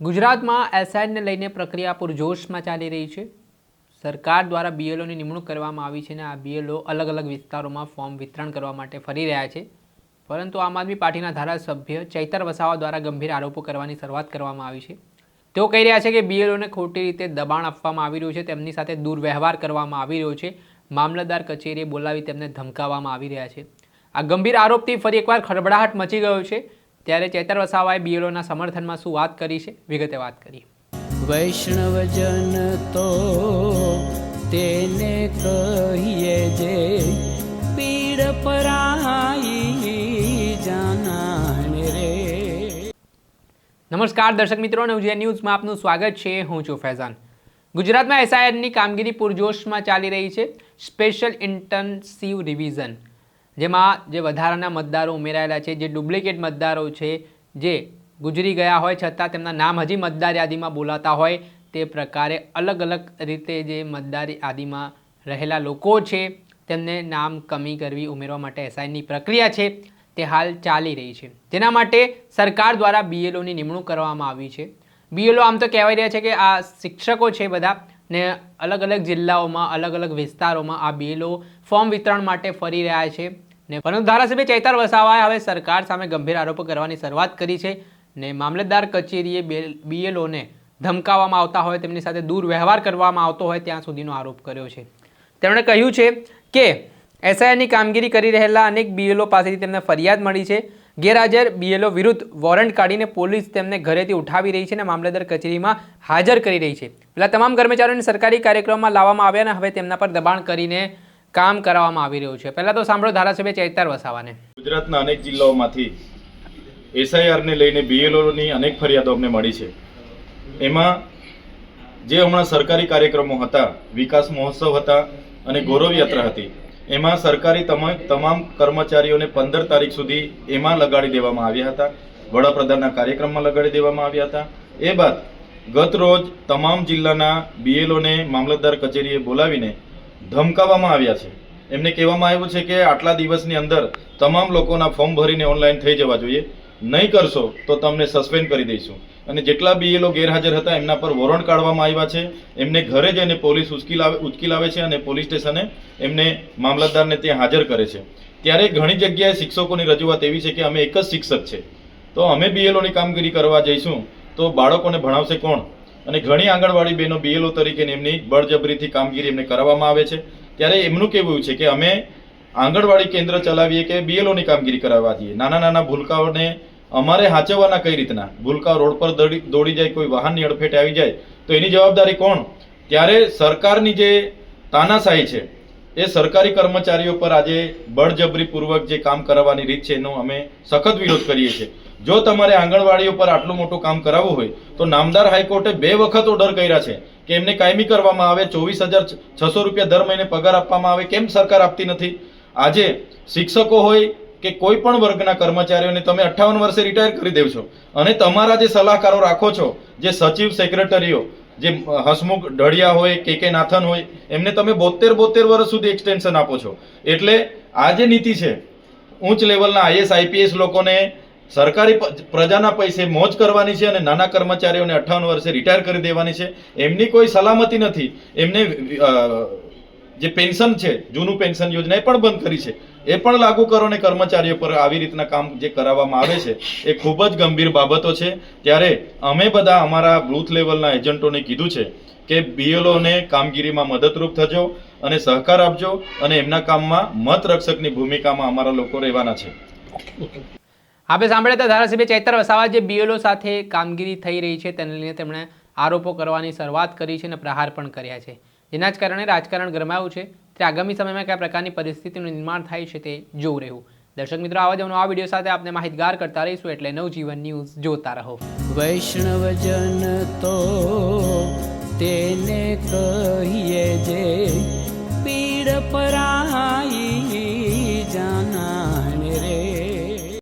ગુજરાતમાં એસઆઈને લઈને પ્રક્રિયા પૂરજોશમાં ચાલી રહી છે. સરકાર દ્વારા બીએલઓની નિમણૂક કરવામાં આવી છે અને આ બીએલઓ અલગ અલગ વિસ્તારોમાં ફોર્મ વિતરણ કરવા માટે ફરી રહ્યા છે. પરંતુ આમ આદમી પાર્ટીના ધારાસભ્ય ચૈતર વસાવા દ્વારા ગંભીર આરોપો કરવાની શરૂઆત કરવામાં આવી છે. તેઓ કહી રહ્યા છે કે બીએલઓને ખોટી રીતે દબાણ આપવામાં આવી રહ્યું છે, તેમની સાથે દુર્વ્યવહાર કરવામાં આવી રહ્યો છે. મામલતદાર કચેરીએ બોલાવી તેમને ધમકાવવામાં આવી રહ્યા છે. આ ગંભીર આરોપથી ફરી એકવાર ખળબડાહટ મચી ગયો છે. ત્યારે ચેતર વસાવાએ બીએલઓના સમર્થનમાં શું વાત કરી છે? વિગતે વાત કરી વૈષ્ણવજન તો તેને કહીએ જે પીડ પરાઈ જાનાને રે. નમસ્કાર દર્શક મિત્રો નવજીવન ન્યૂઝમાં આપનું સ્વાગત છે. હું છું ફૈઝાન. ગુજરાતમાં એસઆઈઆરની કામગીરી પૂરજોશમાં ચાલી રહી છે. Special intensive revision. જેમાં જે વધારાના મતદારો ઉમેરાયેલા છે, જે ડુપ્લિકેટ મતદારો છે, જે ગુજરી ગયા હોય છતાં તેમના નામ હજી મતદાર યાદીમાં બોલાતા હોય, તે પ્રકારે અલગ અલગ રીતે જે મતદાર યાદીમાં રહેલા લોકો છે, તેમને નામ કમી કરવી, ઉમેરવા માટે એસઆઈની પ્રક્રિયા છે, તે હાલ ચાલી રહી છે. જેના માટે સરકાર દ્વારા બીએલઓની નિમણૂક કરવામાં આવી છે. બીએલઓ આમ તો કહેવાય રહ્યા છે કે આ શિક્ષકો છે બધા ને અલગ અલગ જિલ્લાઓમાં, અલગ અલગ વિસ્તારોમાં આ બીએલઓ ફોર્મ વિતરણ માટે ફરી રહ્યા છે. ને પરંતુ ધારાસભ્ય ચૈતર વસાવાએ હવે સરકાર સામે ગંભીર આરોપો કરવાની શરૂઆત કરી છે ને મામલતદાર કચેરીએ બીએલઓને ધમકાવવામાં આવતા હોય, તેમની સાથે દુર્વ્યવહાર કરવામાં આવતો હોય ત્યાં સુધીનો આરોપ કર્યો છે. તેમણે કહ્યું છે કે એસઆઈની કામગીરી કરી રહેલા અનેક બીએલઓ પાસેથી તેમને ફરિયાદ મળી છે. ગેરહાજર બીએલઓ વિરુદ્ધ વોરંટ કાઢીને પોલીસ તેમને ઘરેથી ઉઠાવી રહી છે અને મામલતદાર કચેરીમાં હાજર કરી રહી છે. પેલા તમામ કર્મચારીઓને સરકારી કાર્યક્રમમાં લાવવામાં આવ્યા અને હવે તેમના પર દબાણ કરીને કામ કરાવવામાં આવી રહ્યું છે. પહેલાં તો સાંભળો ધારાસભ્ય ચૈતર વસાવાને. ગુજરાતના અનેક જિલ્લાઓમાંથી એસઆઈઆરને લઈને બીએલઓની અનેક ફરિયાદો અમને મળી છે. એમાં જે હમણાં સરકારી કાર્યક્રમો હતા, વિકાસ મહોત્સવ હતા અને ગૌરવ યાત્રા હતી, એમાં સરકારી તમામ કર્મચારીઓને પંદર તારીખ સુધી એમાં લગાડી દેવામાં આવ્યા હતા. વડાપ્રધાનના કાર્યક્રમમાં લગાડી દેવામાં આવ્યા હતા. એ બાદ ગત રોજ તમામ જિલ્લાના બીએલઓને મામલતદાર કચેરીએ બોલાવીને ધમકાવવામાં આવ્યા છે. એમને કહેવામાં આવ્યું છે કે આટલા દિવસની અંદર તમામ લોકોના ફોર્મ ભરીને ઓનલાઈન થઈ જવા જોઈએ. નહીં કરશો તો તમને સસ્પેન્ડ કરી દઈશું. અને જેટલા બીએલઓ ગેરહાજર હતા, એમના પર વોરંટ કાઢવામાં આવ્યા છે. એમને ઘરે જઈને પોલીસ ઉચકી લાવે ઉચકી લાવે છે અને પોલીસ સ્ટેશને એમને મામલતદારને ત્યાં હાજર કરે છે. ત્યારે ઘણી જગ્યાએ શિક્ષકોની રજૂઆત એવી છે કે અમે એક જ શિક્ષક છે. તો અમે બીએલઓની કામગીરી કરવા જઈશું તો બાળકોને ભણાવશે કોણ? અને ઘણી આંગણવાડી બહેનો બીએલઓ તરીકે એમની બળજબરીથી કામગીરી એમને કરાવવામાં આવે છે. ત્યારે એમનું કહેવું છે કે અમે આંગણવાડી કેન્દ્ર ચલાવીએ કે બીએલઓની કામગીરી કરાવવા દઈએ. નાના નાના ભૂલકાઓને અમારે હાચવવાના કઈ રીતના? ભૂલકાઓ રોડ પર દોડી જાય, કોઈ વાહનની અડફેટે આવી જાય, તો એની જવાબદારી કોણ? ત્યારે સરકારની જે તાનાશાહી છે, એ સરકારી કર્મચારીઓ પર આજે બળજબરીપૂર્વક જે કામ કરાવવાની રીત છે, એનો અમે સખત વિરોધ કરીએ છીએ. જો તમારે આંગણવાડીઓ પર આટલું મોટું કામ કરાવવું હોય, તો નામદાર હાઈકોર્ટે બે વખત ઓર્ડર કર્યા છે. કે એમને કાયમી કરવામાં આવે, ચોવીસ હજાર છસો રૂપિયા દર મહિને પગાર આપવામાં આવે, કેમ સરકાર આપતી નથી? આજે શિક્ષકો હોય કે કોઈ પણ વર્ગના કર્મચારીઓને તમે અઠ્ઠાવન વર્ષે રિટાયર કરી દેવ છો. અને તમારા જે સલાહકારો રાખો છો, જે સચિવ સેક્રેટરીઓ જે હસમુખ ઢળિયા હોય, કે કે નાથન હોય, એમને તમે બોતેર બોતેર વર્ષ સુધી એક્સટેન્શન આપો છો. એટલે આ જે નીતિ છે, ઉચ્ચ લેવલના આઈએસ આઈપીએસ લોકોને સરકારી પ્રજાના પૈસે મોજ કરવાની છે અને નાના કર્મચારીઓને અઠ્ઠાવન વર્ષે રિટાયર કરી દેવાની છે. એમની કોઈ સલામતી નથી. એમને જે પેન્શન છે, જૂનું પેન્શન યોજના એ પણ બંધ કરી છે. એ પણ લાગુ કરો અને કર્મચારીઓ પર આવી રીતના કામ જે કરાવવામાં આવે છે, એ ખૂબ જ ગંભીર બાબતો છે. ત્યારે અમે બધા અમારા બૂથ લેવલના એજન્ટોને કીધું છે કે બીએલઓને કામગીરીમાં મદદરૂપ થજો અને સહકાર આપજો અને એમના કામમાં મત રક્ષકની ભૂમિકામાં અમારા લોકો રહેવાના છે. આપણે સાંભળ્યા હતા ધારાસભ્ય ચૈતર વસાવા જે બીએલઓ સાથે કામગીરી થઈ રહી છે, તેને લઈને તેમણે આરોપો કરવાની શરૂઆત કરી છે અને પ્રહાર પણ કર્યા છે. જેના જ કારણે રાજકારણ ગરમાયું છે. ત્યારે આગામી સમયમાં કયા પ્રકારની પરિસ્થિતિનું નિર્માણ થાય છે તે જોવું રહ્યું. દર્શક મિત્રો, આવા જ આ વીડિયો સાથે આપને માહિતગાર કરતા રહીશું એટલે નવજીવન ન્યૂઝ જોતા રહો. વૈષ્ણવજન તો તેને કહીએ જે પીડ પરાઈ